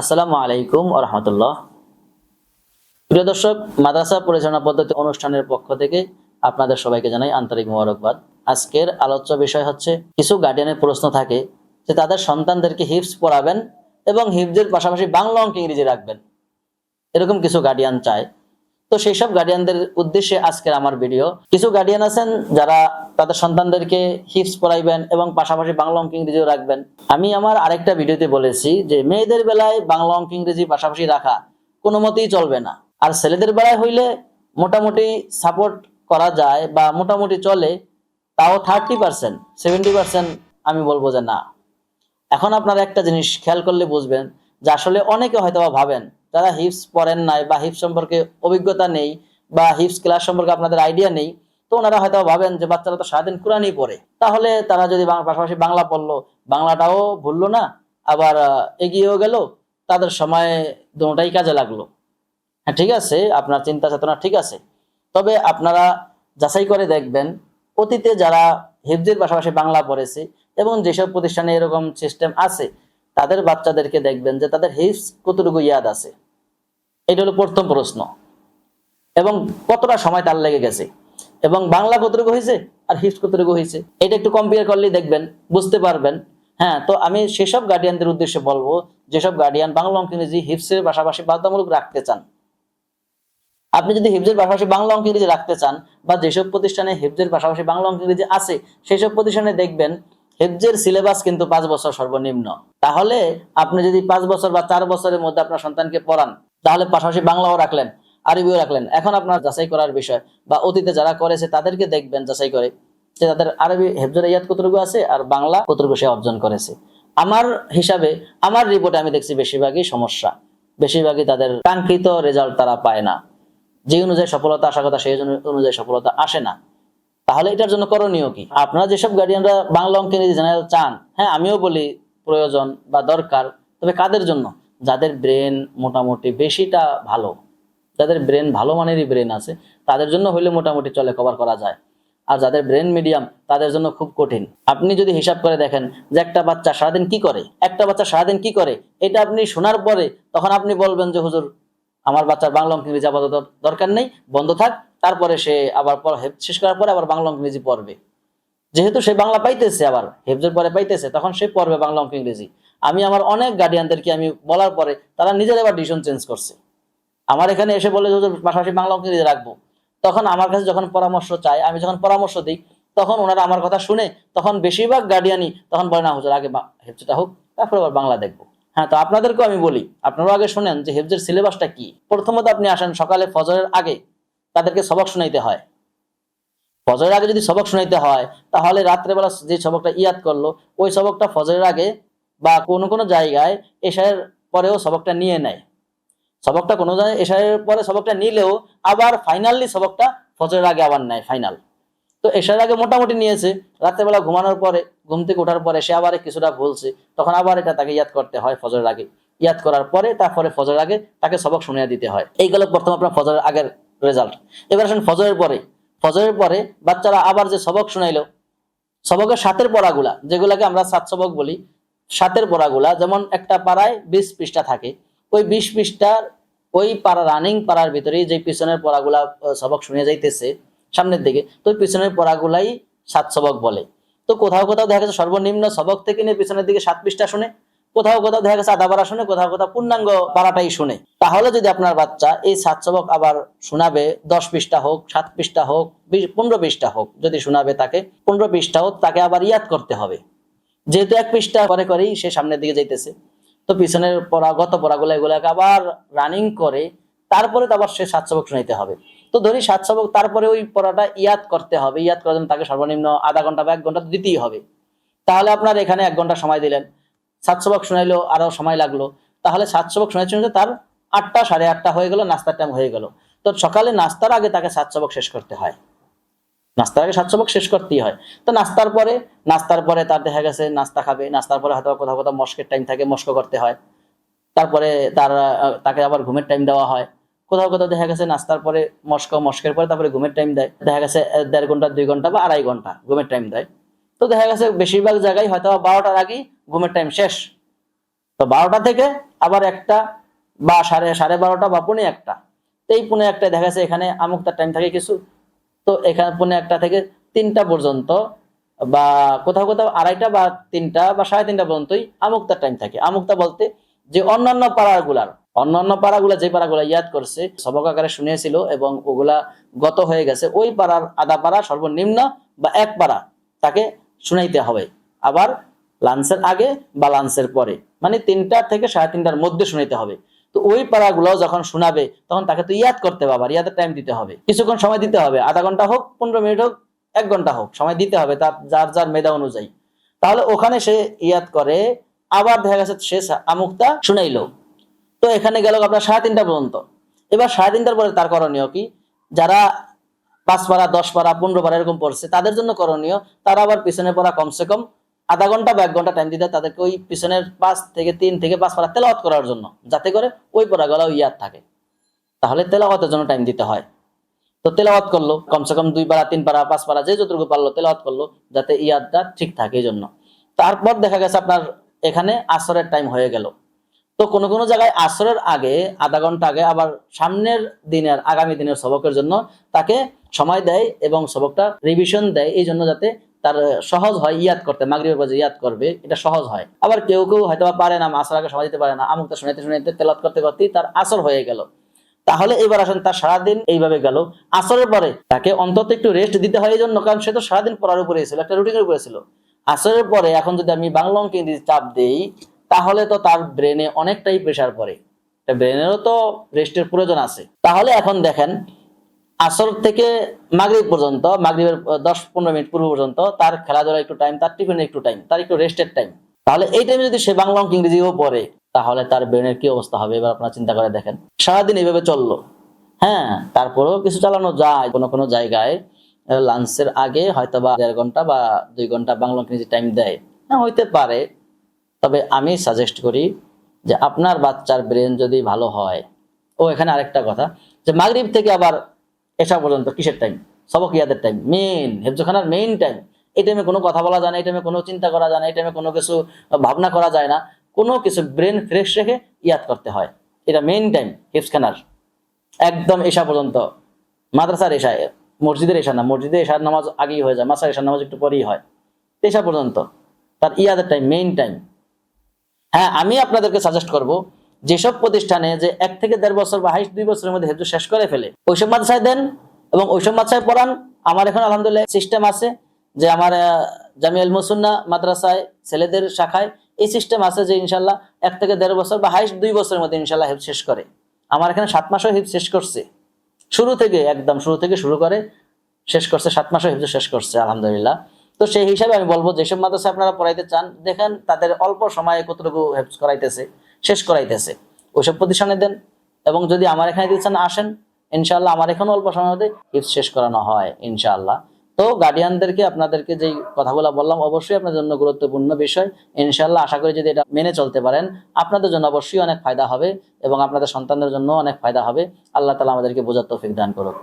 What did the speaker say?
আসসালামু আলাইকুম আহমতুল্লাহ প্রিয় দর্শক, মাদ্রাসা পরিচালনা পদ্ধতি অনুষ্ঠানের পক্ষ থেকে আপনাদের সবাইকে জানাই আন্তরিক মোবারকবাদ। আজকের আলোচ্য বিষয় হচ্ছে, কিছু গার্ডিয়ানের প্রশ্ন থাকে যে তাদের সন্তানদেরকে হিপস পড়াবেন এবং হিপসের পাশাপাশি বাংলা অঙ্ক ইংরেজি রাখবেন। এরকম কিছু গার্ডিয়ান চায়। তো সেই সব গার্ডিয়ানদের উদ্দেশ্যে আজকের আমার ভিডিও কিছু গার্ডিয়ান আছেন যারা তাদের সন্তানদেরকে হিপস পড়াইবেন এবং পাশাপাশি বাংলা অঙ্ক ইংরেজিও রাখবেন। আমি আমার আরেকটা ভিডিওতে বলেছি যে, মেয়েদের বেলায় বাংলা অঙ্ক ইংরেজি পাশাপাশি রাখা কোনো মতেই চলবে না। আর ছেলেদের বেলায় হইলে মোটামুটি সাপোর্ট করা যায় বা মোটামুটি চলে, তাও থার্টি পার্সেন্ট সেভেন্টি পার্সেন্ট আমি বলব যে না। এখন আপনারা একটা জিনিস খেয়াল করলে বুঝবেন যে আসলে অনেকে হয়তো ভাবেন যারা হিপস পড়েন নাই বা হিপস সম্পর্কে অভিজ্ঞতা নেই বা হিপস ক্লাস সম্পর্কে আপনাদের আইডিয়া নেই, তো ওনারা হয়তো ভাবেন যে বাচ্চারা তো সারাদিন কোরআনই পড়ে। তাহলে তারা যদি পাশাপাশি বাংলা পড়ল, বাংলাটাও ভুললো না, আবার এগিয়েও গেল, তাদের সময় দুটাই কাজে লাগল। হ্যাঁ ঠিক আছে, আপনার চিন্তা চেতনা ঠিক আছে। তবে আপনারা যাচাই করে দেখবেন, অতীতে যারা হিফজের পাশাপাশি বাংলা পড়েছে এবং যেসব প্রতিষ্ঠানে এরকম সিস্টেম আছে, তাদের বাচ্চাদেরকে দেখবেন যে তাদের হিফস কতটুকু ইয়াদ আছে। এটা হলো প্রথম প্রশ্ন। এবং কতটা সময় তার লেগে গেছে? এবং বাংলা কতটুকু হয়েছে? আর হিপস কতটুকু হয়েছে? এটা একটু কম্পেয়ার করলেই দেখবেন, বুঝতে পারবেন। হ্যাঁ তো আমি সেসব গার্ডিয়ানদের উদ্দেশ্যে বলব, যেসব গার্ডিয়ান বাংলা অঙ্ক ইংরেজি হিপসের পাশাপাশি বাধ্যতামূলক রাখতে চান। আপনি যদি হিফজের পাশাপাশি বাংলা অঙ্ক ইংরেজি রাখতে চান, বা যেসব প্রতিষ্ঠানে হিফজের পাশাপাশি বাংলা অঙ্ক ইংরেজি আছে, সেসব প্রতিষ্ঠানে দেখবেন হিফজের সিলেবাস কিন্তু পাঁচ বছর সর্বনিম্ন। তাহলে আপনি যদি পাঁচ বছর বা চার বছরের মধ্যে আপনার সন্তানকে পড়ান তাহলে পাশাপাশি বাংলাও রাখলেন, আরবিও রাখলেন। এখন আপনার যাচাই করার বিষয় বা অতীতে যারা করেছে তাদেরকে দেখবেন, যাচাই করে যে তাদের আরবি হেফজের ইয়াদ কতটুকু আছে আর বাংলা কতটুকু সে অর্জন করেছে। আমার হিসাবে, আমার রিপোর্টে আমি দেখছি বেশিরভাগই সমস্যা। বেশিরভাগই তাদের কাঙ্ক্ষিত রেজাল্ট তারা পায় না। যে অনুযায়ী সফলতা আসার কথা সেই অনুযায়ী সফলতা আসে না। তাহলে এটার জন্য করণীয় কি? আপনারা যেসব গার্ডিয়ানরা বাংলা অঙ্ক জেনারেল চান হ্যাঁ আমিও বলি প্রয়োজন বা দরকার, তবে কাদের জন্য? যাদের ব্রেন মোটামুটি বেশিটা ভালো, যাদের ব্রেন ভালো মানেরই ব্রেন আছে, তাদের জন্য হইলে মোটামুটি চলে কভার করা যায়। আর যাদের ব্রেন মিডিয়াম তাদের জন্য খুব কঠিন। আপনি যদি হিসাব করে দেখেন যে একটা বাচ্চা সারাদিন কি করে, একটা বাচ্চা সারাদিন কি করে, এটা আপনি শোনার পরে তখন আপনি বলবেন যে, হুজুর, আমার বাচ্চার বাংলা অঙ্ক ইংরেজি আপাতত দরকার নেই, বন্ধ থাক। তারপরে সে আবার শেষ করার পরে আবার বাংলা অঙ্ক ইংরেজি পড়বে। যেহেতু সে বাংলা পাইতেছে আবার, হেফজের পরে পাইতেছে, তখন সে পড়বে বাংলা অঙ্ক ইংরেজি। আমি আমার অনেক গার্ডিয়ানদেরকে আমি বলার পরে তারা নিজের আবার ডিসিশন চেঞ্জ করছে। আমার এখানে এসে বলে যে পাশাপাশি বাংলা অঙ্ক ইংরেজি রাখব? তখন আমার কাছে যখন পরামর্শ চাই আমি যখন পরামর্শ দিই, তখন ওনারা আমার কথা শুনে তখন বেশিরভাগ গার্ডিয়ানই তখন বলে, না, হুজুর, আগে হেফজটা হোক, তারপরে আবার বাংলা দেখব। হ্যাঁ তো আপনাদেরকেও আমি বলি, আপনারাও আগে শোনেন যে, হেফজের সিলেবাসটা কি? প্রথমত আপনি আসেন সকালে ফজরের আগে, তাদেরকে সবক শোনাইতে হয়। ফজরের আগে যদি সবক শোনাইতে হয়, তাহলে রাত্রেবেলা যে সবকটা ইয়াদ করল, ওই সবকটা ফজরের আগে বা কোনো কোনো জায়গায় এশারের পরেও সবকটা নিয়ে নেয়। সবকটা কোনো জায়গায় এশারের পরে সবকটা নিলেও আবার ফাইনালি সবকটা ফজরের আগে আবার নেয়, ফাইনাল। তো এশার আগে মোটামুটি নিয়েছে, রাত্রেবেলা ঘুমানোর পরে, ঘুম থেকে ওঠার পরে সে আবার কিছুটা ভুলছে, তখন আবার এটা তাকে ইয়াদ করতে হয় ফজরের আগে। ইয়াদ করার পরে তারপরে ফজরের আগে তাকে সবক শুনিয়ে দিতে হয়। এই গেল প্রথম আপনার ফজরের আগের রেজাল্ট এবার আসেন ফজরের পরে। ফজরের পরে বাচ্চারা আবার যে সবক শুনাইলো, সবকের সাতের পড়াগুলা, যেগুলাকে আমরা সাত সবক বলি সাতের পড়াগুলা যেমন একটা পাড়ায় বিশ পৃষ্ঠা থাকে, ওই বিশ পৃষ্ঠার ওই পাড়া রানিং পাড়ার ভিতরে যে পিছনের পড়াগুলা সবক শুনে যাইতেছে, সামনের দিকে, তো পিছনের পড়াগুলাই সাত সবক বলে। তো কোথাও কোথাও দেখা গেছে সর্বনিম্ন সবক থেকে নিয়ে পিছনের দিকে সাত পৃষ্ঠা শুনে, কোথাও কোথাও দেখা গেছে আধা পাড়া শুনে, কোথাও কোথাও পূর্ণাঙ্গ পাড়াটাই শুনে। তাহলে যদি আপনার বাচ্চা এই সাত সবক আবার শোনাবে, দশ পৃষ্ঠা হোক, সাত পৃষ্ঠা হোক পনেরো পৃষ্ঠা হোক, যদি শোনাবে তাকে, পনেরো পৃষ্ঠা হোক, তাকে আবার ইয়াদ করতে হবে। যেহেতু এক পৃষ্ঠা করে করেই সে সামনের দিকে যাইতেছে। তো পিছনের পড়া, গত পড়াগুলো এগুলোকে আবার রানিং করে, তারপরে তো আবার সে সাত সবক শোনাইতে হবে। তো ধরি সাত সবক, তারপরে ওই পড়াটা ইয়াদ করতে হবে। ইয়াদ করার জন্য তাকে সর্বনিম্ন আধা ঘণ্টা বা এক ঘণ্টা দিতেই হবে। তাহলে আপনার এখানে এক ঘণ্টা সময় দিলেন। সাত সবক শোনাইলো, আরও সময় লাগল। তাহলে সাত সবক শোনাইতে শোনাইতে তার আটটা, সাড়ে আটটা হয়ে গেল, নাস্তার টাইম হয়ে গেল। তো সকালে নাস্তার আগে তাকে সাত সবক শেষ করতে হয়। নাস্তার আগে সাত সবক শেষ করতেই হয়। তো নাস্তার পরে নাস্তার পরে তার দেখা গেছে নাস্তা খাবে, নাস্তার পরে হয়তো কোথাও কোথাও মস্কের টাইম থাকে, মস্ক করতে হয়। তারপরে তার, তাকে আবার ঘুমের টাইম দেওয়া হয়। কোথাও কোথাও দেখা গেছে নাস্তার পরে মস্ক, মস্কের পরে তারপরে ঘুমের টাইম দেয়। দেখা গেছে দেড় ঘণ্টা, দুই ঘণ্টা বা আড়াই ঘণ্টা ঘুমের টাইম দেয়। তো দেখা গেছে বেশিরভাগ জায়গায় হয়তো বারোটার আগেই ঘুমের টাইম শেষ। তো বারোটা থেকে আবার একটা বা সাড়ে সাড়ে বারোটা বা পুনে একটা। এই পুনে একটা দেখা গেছে এখানে আমুকতার টাইম থাকে কিছু। তো এখানে পুনে একটা থেকে তিনটা পর্যন্ত বা কোথাও কোথাও আড়াইটা বা তিনটা বা সাড়ে তিনটা পর্যন্তই আমুকতার টাইম থাকে। আমুকতা বলতে যে অন্যান্য পাড়াগুলার, অন্যান্য পাড়াগুলা যে পাড়াগুলা ইয়াদ করছে, সবক আকারে শুনিয়েছিল এবং ওগুলা গত হয়ে গেছে, ওই পাড়ার আধা পাড়া সর্বনিম্ন বা এক পাড়া তাকে শুনাইতে হবে। আবার লাঞ্চের আগে বা লাঞ্চের পরে মানে তিনটা থেকে সাড়ে তিনটার মধ্যে শুনাইতে হবে। তো ওই পাড়াগুলো যখন শোনাবে, তখন তাকে তো ইয়াদ করতে হবে ইয়াদের টাইম দিতে হবে। কিছুক্ষণ সময় দিতে হবে, আধা ঘণ্টা হোক, পনেরো মিনিট হোক, এক ঘণ্টা হোক, সময় দিতে হবে তার, যার যার মেধা অনুযায়ী। তাহলে ওখানে সে ইয়াদ করে, আবার দেখা গেছে সে আমুকটা শুনাইলো। তো এখানে গেল আপনার সাড়ে তিনটা পর্যন্ত। এবার সাড়ে তিনটার পরে তার করণীয় কি? যারা পাঁচ পারা দশ পারা পনেরো পারা এরকম পড়ছে, তাদের জন্য করণীয়, তারা আবার পিছনে পড়া কমসে কম আধা ঘণ্টা বা এক ঘণ্টা টাইম দিতে তাদেরকে ওই পিছনের পাঁচ থেকে তিন থেকে পাঁচ পারা তেলাওয়াত করার জন্য, যাতে করে ওই পড়াগুলো ইয়াদ থাকে। তাহলে তেলাওয়াতের জন্য টাইম দিতে হয়। তো তেলাওয়াত করল, কমসে কম দুই পারা তিন পারা পাঁচ পারা যে যতটুকু পারল তেলাওয়াত করল, যাতে ইয়াদটা ঠিক থাকে এই জন্য তারপর দেখা গেছে আপনার এখানে আসরের টাইম হয়ে গেল। তো কোনো কোনো জায়গায় আসরের আগে, আধা ঘণ্টা আগে আবার সামনের দিনের, আগামী দিনের সবকের জন্য তাকে সময় দেয় এবং সবকটা রিভিশন দেয় এই জন্য যাতে তার সহজ হয় ইয়াদ করতে, মাগরিবের বাজে ইয়াদ করবে, এটা সহজ হয়। আবার কেউ কেউ হয়তো পারে না আসর আগে সময় দিতে পারে না আমুকটা শুনাইতে শুনাইতে তেলাত করতে করতেই তার আসর হয়ে গেল। তাহলে এবার আসেন, তার সারাদিন এইভাবে গেল। আসরের পরে তাকে অন্তত একটু রেস্ট দিতে হয় এই জন্য কারণ সে তো সারাদিন পড়ার উপরে ছিল, একটা রুটিনের উপরে ছিল। আসরের পরে এখন যদি আমি বাংলা অঙ্কে ইংরেজি চাপ দেই, তাহলে তো তার ব্রেনে অনেকটাই প্রেসার পড়ে। ব্রেনেরও তো রেস্টের প্রয়োজন আছে। তাহলে এখন দেখেন আসর থেকে মাগরিব পর্যন্ত, মাগরিবের দশ পনেরো মিনিট পূর্ব পর্যন্ত তার খেলাধুলা একটু টাইম তার টিফিনের একটু টাইম তার একটু রেস্টের টাইম তাহলে এই টাইমে যদি সে বাংলা অঙ্ক ইংরেজিও পড়ে, তাহলে তার ব্রেনের কি অবস্থা হবে? এবার আপনারা চিন্তা করে দেখেন। সারাদিন এইভাবে চলল। হ্যাঁ তারপরেও কিছু চালানো যায়। কোনো কোনো জায়গায় লাঞ্চের আগে হয়তো বা দেড় ঘণ্টা বা দুই ঘণ্টা বাংলা ইংরেজি টাইম দেয়। হ্যাঁ হইতে পারে। তবে আমি সাজেস্ট করি যে আপনার বাচ্চার ব্রেন যদি ভালো হয়, ও এখানে আরেকটা কথা, যে মাগরিব থেকে আবার এসা পর্যন্ত, কিসের টাইম সবক ইয়াদের টাইম মেন হেফজখানার মেইন টাইম এই টাইমে কোনো কথা বলা যায় না, এই টাইমে কোনো চিন্তা করা যায় না, এই টাইমে কোনো কিছু ভাবনা করা যায় না। কোনো কিছু ব্রেন ফ্রেশ রেখে ইয়াদ করতে হয়। এটা মেইন টাইম হেফজখানার। একদম এসা পর্যন্ত। মাদ্রাসার এসা মসজিদের এসা না, মসজিদে এসার নামাজ আগেই হয়ে যায় মাসার এসার নামাজ একটু পরেই হয়। এসা পর্যন্ত, তার ইয়াদের টাইম মেইন টাইম হ্যাঁ আমি আপনাদেরকে সাজেস্ট করব যেসব প্রতিষ্ঠানে যে এক থেকে দেড় বছর বা হাইস্ট দুই বছরের মধ্যে হেফজ শেষ করে ফেলে, ওইসব মাদ্রাসায় দেন এবং ওইসব মাদ্রাসায় পড়ান। আমার এখন আলহামদুলিল্লাহ সিস্টেম আছে যে আমার জামিয়াল মুসুন্না মাদ্রাসায় ছেলেদের শাখায় এই সিস্টেম আছে যে ইনশাল্লাহ এক থেকে দেড় বছর বা হাইস্ট দুই বছরের মধ্যে ইনশাল্লাহ হেফ শেষ করে। আমার এখানে সাত মাসও হেফ শেষ করছে। শুরু থেকে, একদম শুরু থেকে শুরু করে শেষ করছে, সাত মাসও হেফজ শেষ করছে, আলহামদুলিল্লাহ। তো সেই হিসাবে আমি বলব, যেসব মাদ্রাসা আপনারা পড়াইতে চান, দেখেন তাদের অল্প সময়ে কতটুকু হেফজ করাইতেছে। শেষ করাইতেছে। ওইসব প্রতিষ্ঠানে দেন। এবং যদি আমার এখানে দিতে চান আসেন ইনশাল্লাহ আমার এখানে অল্প সময়ের মধ্যে হিফজ শেষ করানো হয়, ইনশাআল্লাহ। তো গার্ডিয়ানদেরকে আপনাদেরকে যেই কথাগুলো বললাম, অবশ্যই আপনাদের জন্য গুরুত্বপূর্ণ বিষয়। ইনশাল্লাহ আশা করি যদি এটা মেনে চলতে পারেন, আপনাদের জন্য অবশ্যই অনেক ফায়দা হবে এবং আপনাদের সন্তানদের জন্য অনেক ফায়দা হবে। আল্লাহ তালা আমাদেরকে বোঝার তৌফিক দান করুক।